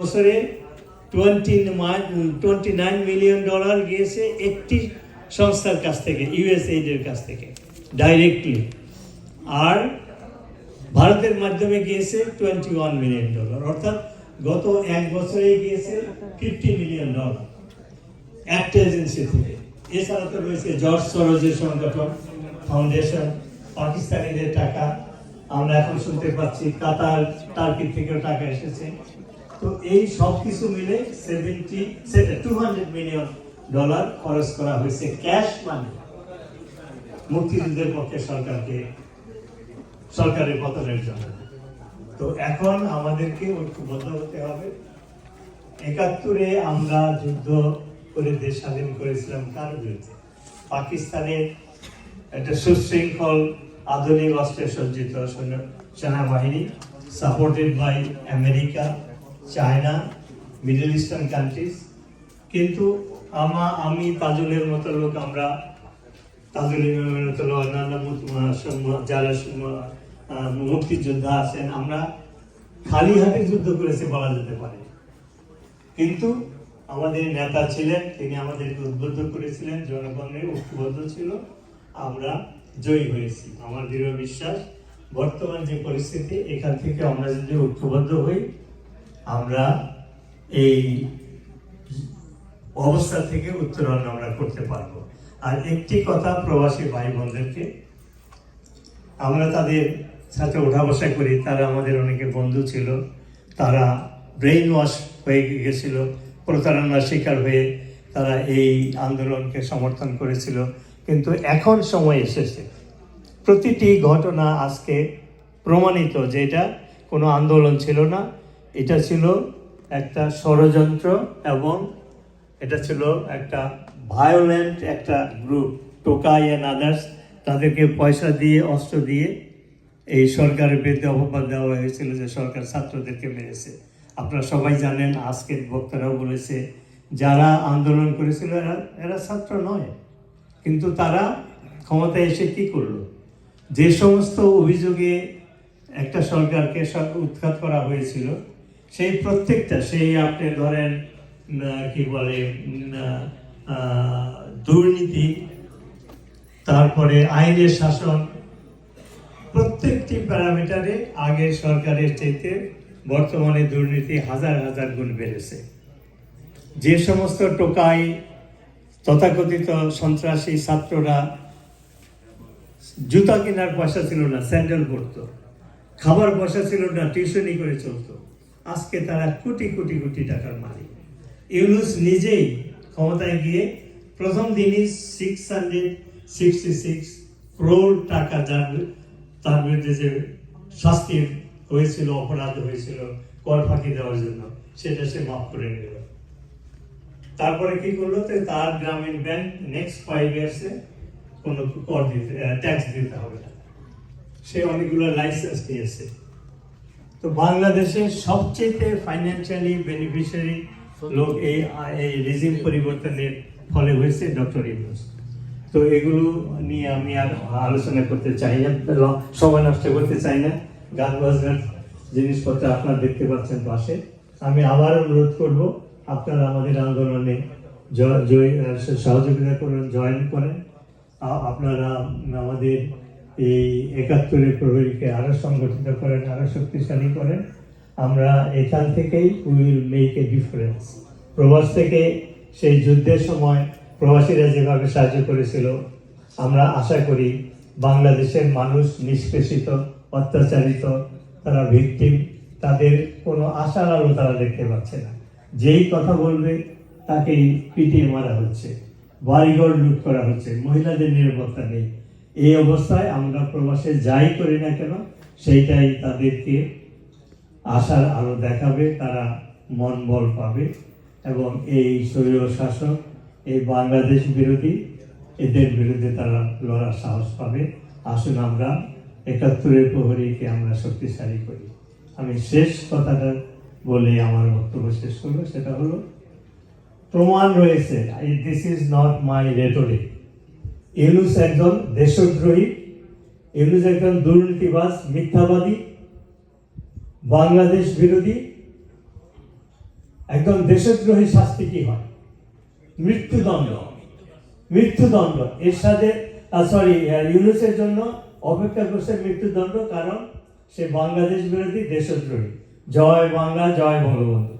বছরে twenty twenty nine million dollar গিয়েছে একটি সংস্থার কাছ থেকে ইউএসএইডের কাছ থেকে ডাইরেক্টলি আর ভারতের মাধ্যমে গিয়েছে টোয়েন্টি ওয়ান মিলিয়ন ডলার অর্থাৎ গত এক বছরে গিয়েছে ফিফটি মিলিয়ন ডলার একটা এজেন্সি থেকে। এছাড়া তো রয়েছে জর্জ সরোজের সংগঠন, ফাউন্ডেশন, পাকিস্তানিদের টাকা। আমরা এখন শুনতে পাচ্ছি কাতার টার্কি থেকেও টাকা এসেছে। তো এই সব কিছু মিলে seventy two hundred million dollar খরচ করা হয়েছে ক্যাশ মানি মুক্তিযুদ্ধের পক্ষে সরকারকে, সরকারের পতনের জন্য। তো এখন আমাদেরকে ঐক্যবদ্ধ হতে হবে। একাত্তরে আমরা যুদ্ধ করে দেশ স্বাধীন করেছিলাম কার বিরুদ্ধে? পাকিস্তানের একটা সুশৃঙ্খল, আধুনিক অস্ত্রে সজ্জিত সেনাবাহিনী supported by America China middle eastern countries কিন্তু আমা আমি তাজুলের মতো লোক আমরা তাজুল মতো লোক, অন্যান্য যারা মুক্তিযোদ্ধা আছেন আমরা খালি হাতে যুদ্ধ করেছি বলা যেতে পারে। কিন্তু আমাদের নেতা ছিলেন তিনি আমাদেরকে উদ্বুদ্ধ করেছিলেন জনগণের ঐক্যবদ্ধ ছিল আমরা জয়ী হয়েছি। আমার দৃঢ় বিশ্বাস বর্তমান যে পরিস্থিতি এখান থেকে আমরা যদি ঐক্যবদ্ধ হই আমরা এই অবস্থা থেকে উত্তরণ আমরা করতে পারব। আর একটি কথা প্রবাসী ভাই বোনদেরকে আমরা তাদের সাথে ওঠা বসা করি। তারা আমাদের অনেকে বন্ধু ছিল, তারা ব্রেইন ওয়াশ হয়ে গেছিল, প্রতারণার শিকার হয়ে তারা এই আন্দোলনকে সমর্থন করেছিল। কিন্তু এখন সময় এসেছে। প্রতিটি ঘটনা আজকে প্রমাণিত যে এটা কোনো আন্দোলন ছিল না। এটা ছিল একটা ষড়যন্ত্র এবং এটা ছিল একটা ভায়োলেন্ট একটা গ্রুপ টোকাই অ্যান্ড আদার্স তাদেরকে পয়সা দিয়ে, অস্ত্র দিয়ে এই সরকারের বিরুদ্ধে অপবাদ দেওয়া হয়েছিল যে সরকার ছাত্রদেরকে মেরেছে। আপনারা সবাই জানেন, আজকের বক্তারাও বলেছে, যারা আন্দোলন করেছিল এরা এরা ছাত্র নয়। কিন্তু তারা ক্ষমতায় এসে কি করল? যে সমস্ত অভিযোগে একটা সরকারকে উৎখাত করা হয়েছিল সেই প্রত্যেকটা, সেই আপনি ধরেন কি বলে দুর্নীতি, তারপরে আইনের শাসন, প্রত্যেকটি প্যারামিটারে আগের সরকারের চাইতে বর্তমানে দুর্নীতি হাজার হাজার গুণ বেড়েছে। যে সমস্ত টোকাই তথাকথিত সন্ত্রাসী ছাত্ররা জুতা কেনার পয়সা ছিল না, স্যান্ডেল পরতো, খাবার পয়সা ছিল না, টিউশনি করে চলতো। আজকে তারা কোটি কোটি কোটি টাকার মালিক। ইউনুস নিজেই ক্ষমতায় গিয়ে প্রথম দিনই six hundred sixty six crore টাকা যার, তার বিরুদ্ধে যে শাস্তি হয়েছিল, অপরাধ হয়েছিল, কর ফাঁকি দেওয়ার জন্য, সেটা সে মাফ করে নিল। তারপরে কি করল? তার গ্রামীণ ব্যাংক নেক্সট ফাইভ ইয়ার্সে কোনো কর দিতে ট্যাক্স দিতে হবে না। সে অনেকগুলো লাইসেন্স নিয়েছে। তো বাংলাদেশের সবচেয়ে ফাইন্যান্সিয়ালি বেনিফিশিয়ারি লোক এই এই রিজিম পরিবর্তনের ফলে হয়েছে ডক্টর ইউনুস। তো এগুলো নিয়ে আমি আর আলোচনা করতে চাই না সময় নষ্ট করতে চাই না। গান বাজনার জিনিসপত্র আপনারা দেখতে পাচ্ছেন পাশে। আমি আবার অনুরোধ করব, আপনারা আমাদের আন্দোলনে সহযোগিতা করেন, জয়েন করেন। আপনারা আমাদের এই একাত্তরের প্রহরীকে আরও সংগঠিত করেন, আরও শক্তিশালী করেন। আমরা এখান থেকেই উইল মেক এ ডিফারেন্স। প্রবাস থেকে সেই যুদ্ধের সময় প্রবাসীরা যেভাবে সাহায্য করেছিল, আমরা আশা করি বাংলাদেশের মানুষ নিষ্পেষিত, অত্যাচারিত, তারা ভিকটিম, তাদের কোনো আশার আলো তারা দেখতে পাচ্ছে না। যেই কথা বলবে, তাকেই পিটিয়ে মারা হচ্ছে। বাড়িঘর লুট করা হচ্ছে। মহিলাদের নিরাপত্তা নেই। এই অবস্থায় আমরা প্রবাসে যাই করি না কেন, সেইটাই তাদেরকে আশার আলো দেখাবে, তারা মন বল পাবে। এবং এই শৈল শাসক, এই বাংলাদেশ বিরোধী, এদের বিরুদ্ধে তারা লড়ার সাহস পাবে। আসুন আমরা একাত্তরের প্রহরীকে আমরা শক্তিশালী করি। আমি শেষ কথাটা বলে আমার বক্তব্য শেষ করব। সেটা হলো, প্রমাণ রয়েছে this is not my rhetoric Yunus একজন দেশদ্রোহী, ইউনুস একজন দুর্নীতিবাজ, মিথ্যাবাদী, বাংলাদেশ বিরোধী। একদম দেশদ্রোহী শাস্তি কি হয়? মৃত্যুদণ্ড। মৃত্যুদণ্ড। এর সাথে সরি ইউনুসের জন্য অপেক্ষা করছে মৃত্যুদণ্ড, কারণ সে বাংলাদেশ বিরোধী, দেশদ্রোহী। জয় বাংলা, জয় বঙ্গবন্ধু।